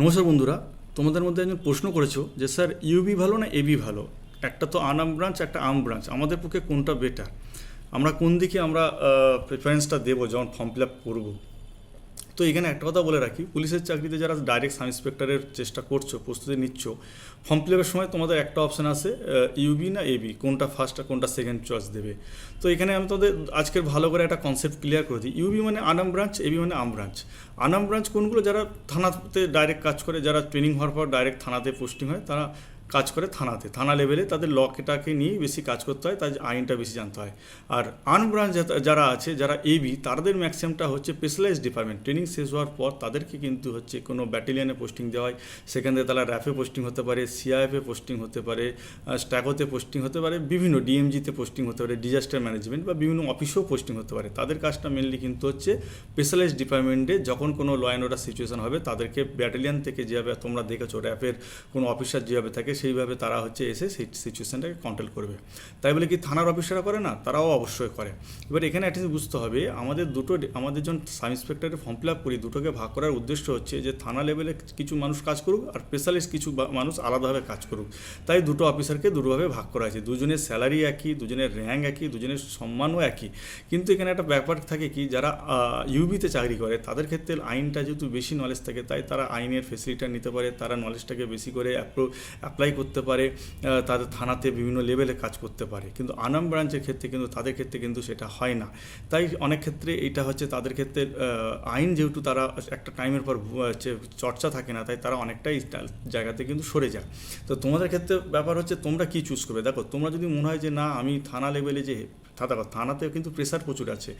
নমস্কার বন্ধুরা, তোমাদের মধ্যে একজন প্রশ্ন করেছ যে, স্যার ইউবি ভালো না এবি ভালো? একটা তো আনাম ব্রাঞ্চ একটা আম ব্রাঞ্চ আমাদের পক্ষে কোনটা বেটার আমরা কোন দিকে আমরা প্রেফারেন্সটা দেবো? যখন ফর্ম ফিল আপ করব। তো এখানে একটা কথা বলে রাখি, পুলিশের চাকরিতে যারা ডাইরেক্ট সাব ইন্সপেক্টরের চেষ্টা করছ, প্রস্তুতি নিচ্ছ ফর্ম ফিল আপের সময় তোমাদের একটা অপশান আছে ইউবি না এবি কোনটা ফার্স্ট আর কোনটা সেকেন্ড চয়েস দেবে। তো এখানে আমি তোমাদের আজকের ভালো করে একটা কনসেপ্ট ক্লিয়ার করে দিই। ইউবি মানে আনাম ব্রাঞ্চ এবি মানে আম ব্রাঞ্চ আনাম ব্রাঞ্চ কোনগুলো? যারা থানাতে ডাইরেক্ট কাজ করে, যারা ট্রেনিং হওয়ার পর ডাইরেক্ট থানাতে পোস্টিং হয়, তারা কাজ করে থানাতে। থানা লেভেলে তাদের লকেটাকে নিয়েই বেশি কাজ করতে হয় তাই আইনটা বেশি জানতে হয়। আর আন ব্রাঞ্চ যারা আছে, যারা এবি তাদের ম্যাক্সিমামটা হচ্ছে স্পেশালাইজ ডিপার্টমেন্ট ট্রেনিং শেষ হওয়ার পর তাদেরকে কিন্তু হচ্ছে কোনো ব্যাটালিয়ানে পোস্টিং দেওয়া হয়। সেখান থেকে তারা র্যাফে পোস্টিং হতে পারে সিআইএফে পোস্টিং হতে পারে স্ট্যাকোতে পোস্টিং হতে পারে, বিভিন্ন ডিএমজিতে পোস্টিং হতে পারে ডিজাস্টার ম্যানেজমেন্ট বা বিভিন্ন অফিসেও পোস্টিং হতে পারে। তাদের কাজটা মেনলি কিন্তু হচ্ছে স্পেশালাইজ ডিপার্টমেন্টে যখন কোনো ল অ্যান্ড অর্ডার সিচুয়েশন হবে, তাদেরকে ব্যাটালিয়ান থেকে যেভাবে তোমরা দেখেছ র্যাফের কোনো অফিসার যেভাবে থাকে সেইভাবে তারা হচ্ছে এসে সেই সিচুয়েশনটাকে কন্ট্রোল করবে। তাই বলে কি থানার অফিসাররা করে না? তারাও অবশ্যই করে। এবার এখানে জিনিস বুঝতে হবে, আমাদের দুটো আমাদের যখন সাব ইন্সপেক্টরের ফর্ম ফিল আপ করি, দুটোকে ভাগ করার উদ্দেশ্য হচ্ছে যে থানা লেভেলে কিছু মানুষ কাজ করুক আর স্পেশালিস্ট কিছু মানুষ আলাদাভাবে কাজ করুক। তাই দুটো অফিসারকে দুটোভাবে ভাগ করা হয়েছে। দুজনের স্যালারি একই, দুজনের র্যাঙ্ক একই, দুজনের সম্মানও একই। কিন্তু এখানে একটা ব্যাপার থাকে কি, যারা ইউবিতে চাকরি করে, তাদের ক্ষেত্রে আইনটা যেহেতু বেশি নলেজ থাকে, তাই তারা আইনের ফেসিলিটিটা নিতে পারে, তারা নলেজটাকে বেশি করে অ্যাপ্লাই করতে পারে তাদের থানাতে বিভিন্ন লেভেলে কাজ করতে পারে। কিন্তু আনাম ব্রাঞ্চের ক্ষেত্রে কিন্তু, তাদের ক্ষেত্রে কিন্তু সেটা হয় না। তাই অনেক ক্ষেত্রে এটা হচ্ছে তাদের ক্ষেত্রে আইন যেহেতু তারা একটা টাইমের পর চর্চা থাকে না, তাই তারা অনেকটাই জায়গাতে কিন্তু সরে যায়। তো তোমাদের ক্ষেত্রে ব্যাপার হচ্ছে তোমরা কি চুজ করবে? দেখো, তোমরা যদি মনে হয় যে না, আমি থানা লেভেলে যে থাকা থানাতেও কিন্তু প্রেশার প্রচুর আছে।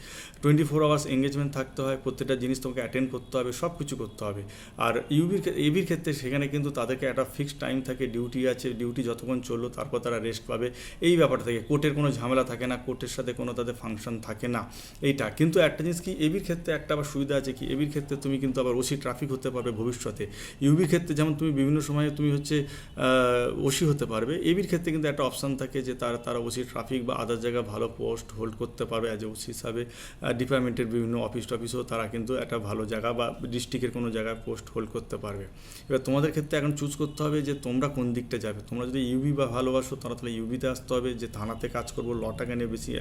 টোয়েন্টি ফোর আওয়ার্স এঙ্গেজমেন্ট থাকতে হয়, প্রত্যেকটা জিনিস তোমাকে অ্যাটেন্ড করতে হবে সব কিছু করতে হবে। আর ইউবির এবির ক্ষেত্রে সেখানে কিন্তু তাদেরকে একটা ফিক্সড টাইম থাকে ডিউটি আছে ডিউটি যতক্ষণ চলল তারপর তারা রেস্ট পাবে। এই ব্যাপারটা থাকে কোর্টের কোনো ঝামেলা থাকে না, কোর্টের সাথে কোনো তাদের ফাংশন থাকে না। এইটা। কিন্তু একটা জিনিস কি এবির ক্ষেত্রে একটা আবার সুবিধা আছে কি এবির ক্ষেত্রে তুমি কিন্তু আবার ওসি ট্রাফিক হতে পারবে ভবিষ্যতে। ইউবির ক্ষেত্রে যেমন তুমি বিভিন্ন সময়ে তুমি হচ্ছে ওসি হতে পারবে। এবির ক্ষেত্রে কিন্তু একটা অপশান থাকে যে তারা তারা ওসি ট্রাফিক বা আদার জায়গায় ভালো পোস্ট হোল্ড করতে পারবে অ্যাজ এ ওসি হিসাবে। ডিপার্টমেন্টের বিভিন্ন অফিস টফিসও তারা কিন্তু একটা ভালো জায়গা বা ডিস্ট্রিক্টের কোনো জায়গায় পোস্ট হোল্ড করতে পারবে। এবার তোমাদের ক্ষেত্রে এখন চুজ করতে হবে যে তোমরা কোন দিকটা যাবে। তোমরা যদি ইউবি বা ভালোবাসো, তারা তাহলে ইউবিতে আসতে হবে, যে থানাতে কাজ করব লটাকে নিয়ে বেশি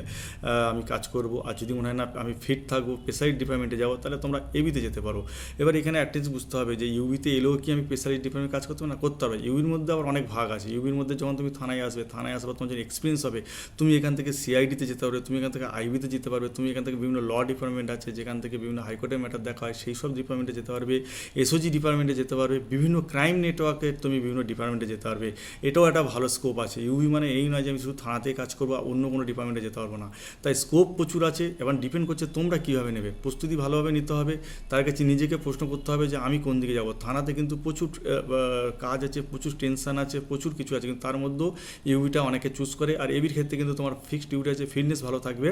আমি কাজ করব। আর যদি মনে হয় না আমি ফিট থাকব পেশারি ডিপার্টমেন্টে যাব, তাহলে তোমরা এবিতে যেতে পারো। এবার এখানে জিনিস বুঝতে হবে যে ইউবিতে এলেও কি আমি পেশারি ডিপার্টমেন্ট কাজ করতে হবে না, করতে হবে ইউবির মধ্যে আবার অনেক ভাগ আছে। ইউবির মধ্যে যখন তুমি থানায় আসবে থানায় আসবে তোমার যখন এক্সপিরিয়েন্স হবে, তুমি এখান থেকে সিআইডিতে যেতে পারবে তুমি এখান থেকে আইবিতে যেতে পারবে, তুমি এখান থেকে বিভিন্ন ল ডিপার্টমেন্ট আছে, যেখান থেকে বিভিন্ন হাইকোর্টের ম্যাটার দেখা হয়, সেই সব ডিপার্টমেন্টে যেতে পারবে এসওজি ডিপার্টমেন্টে যেতে পারবে, বিভিন্ন ক্রাইম নেটওয়ার্কে তুমি বিভিন্ন ডিপার্টমেন্টে যেতে পারবে। এটাও একটা ভালো স্কোপ আছে। ইউবি মানে এই নয় যে আমি শুধু থানাতে কাজ করব অন্য কোনো ডিপার্টমেন্টে যেতে পারব না। তাই স্কোপ প্রচুর আছে, এবং ডিপেন্ড করছে তোমরা কীভাবে নেবে। প্রস্তুতি ভালোভাবে নিতে হবে, তার কাছে নিজেকে প্রশ্ন করতে হবে যে আমি কোন দিকে যাব। থানাতে কিন্তু প্রচুর কাজ আছে, প্রচুর টেনশন আছে, প্রচুর কিছু আছে, কিন্তু তার মধ্যেও ইউবিটা অনেকে চুজ করে, আর এবির ক্ষেত্রে কিন্তু তোমার ফিক্সড ডিউটি আছে ফিটনেস ভালো থাকবে।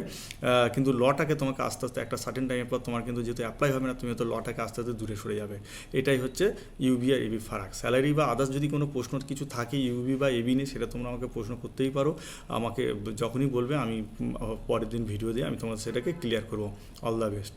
কিন্তু লটাকে তোমাকে আস্তে আস্তে একটা সার্টেন টাইমের পর তোমার কিন্তু যেহেতু অ্যাপ্লাই হবে না, তুমি হয়তো লটাকে আস্তে আস্তে দূরে সরে যাবে। এটাই হচ্ছে ইউবি আর এবি ফারাক। স্যালারি বা আদার্স যদি কোনো প্রশ্ন কিছু থাকে ইউবি বা এবি নিয়ে, সেটা তোমরা আমাকে প্রশ্ন করতেই পারো। আমাকে যখনই বলবে, আমি পরের দিন ভিডিও দিয়ে আমি তোমার সেটাকে ক্লিয়ার করব। All the best